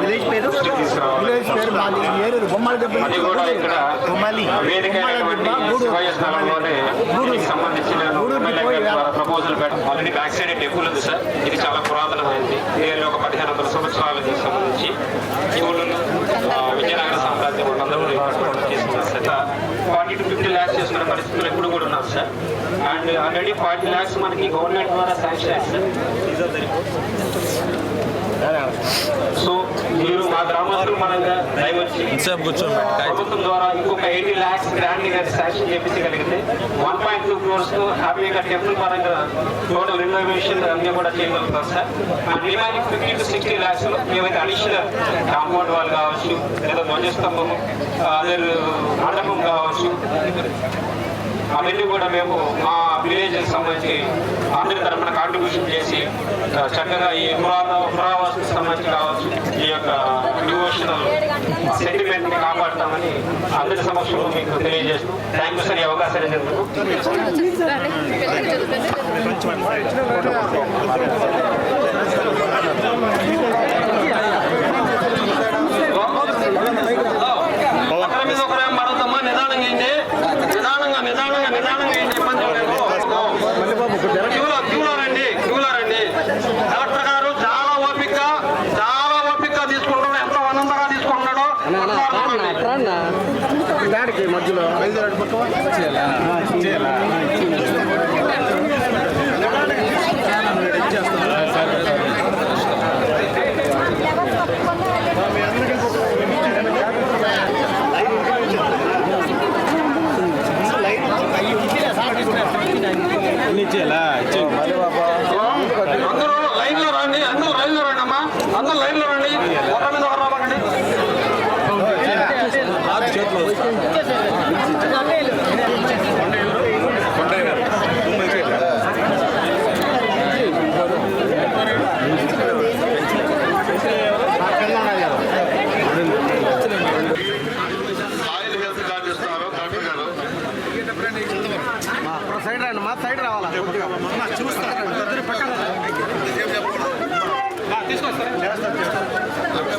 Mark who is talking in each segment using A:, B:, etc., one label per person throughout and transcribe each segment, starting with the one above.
A: Village పేరు village పేరు ఏలూరు బొమ్మల దెబ్బ
B: సంబంధించిన proposal already back side temple ఉంది సార్ ఇది చాలా పురాతనమైనది ఒక పదిహేను వందల సంవత్సరాలకి సంబంధించి విజయనగర సామ్రాజ్యం వాళ్ళందరూ చేసుకున్నారు sir forty to fifty lakhs చేసుకునే పరిస్థితులు ఎప్పుడు కూడా ఉన్నారు sir and already forty lakhs మనకి గవర్నమెంట్ ద్వారా శాంక్షన్ సో మీరు మా గ్రామస్తులు మనంగా దయవచ్చి. ప్రభుత్వం ద్వారా ఇంకొక ఎయిటీ ల్యాక్స్ గ్రాండ్గా శాంక్షన్ చేపించగలిగితే వన్ పాయింట్ టూ క్రోర్స్ హ్యాపీగా టెంపుల్ పరంగా టోటల్ రెనోవేషన్ అన్ని కూడా చేయగలుగుతాం sir and remaining fifty to sixty lakhs మేమైతే అడిషనల్ కాంపౌండ్ వాల్ కావచ్చు లేదా ధ్వజస్తంభం అదర్ మండపం కావచ్చు అవన్నీ కూడా మేము మా విలేజ్కి సంబంధించి అందరి తరఫున కాంట్రిబ్యూషన్ చేసి చక్కగా ఈ పురాత పురావస్తు సంబంధించి కావచ్చు ఈ యొక్క డివోషనల్ సెంటిమెంట్ని కాపాడుతామని అందరి సమక్షంలో మీకు తెలియజేస్తూ థ్యాంక్ యూ సార్ ఈ అవకాశం ఇచ్చినందుకు.
A: దాడికి మధ్యలో బయలుదేరాడు
B: అందరూ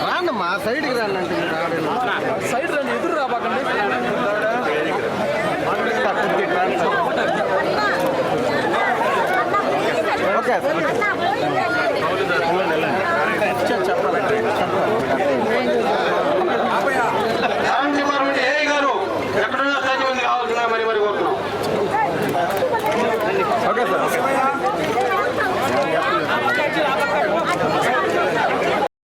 B: రాండి
A: మా సైడ్కి రండి అంటే.
C: సైడ్ రండి ఎదురు రాబాకండి
A: ఓకే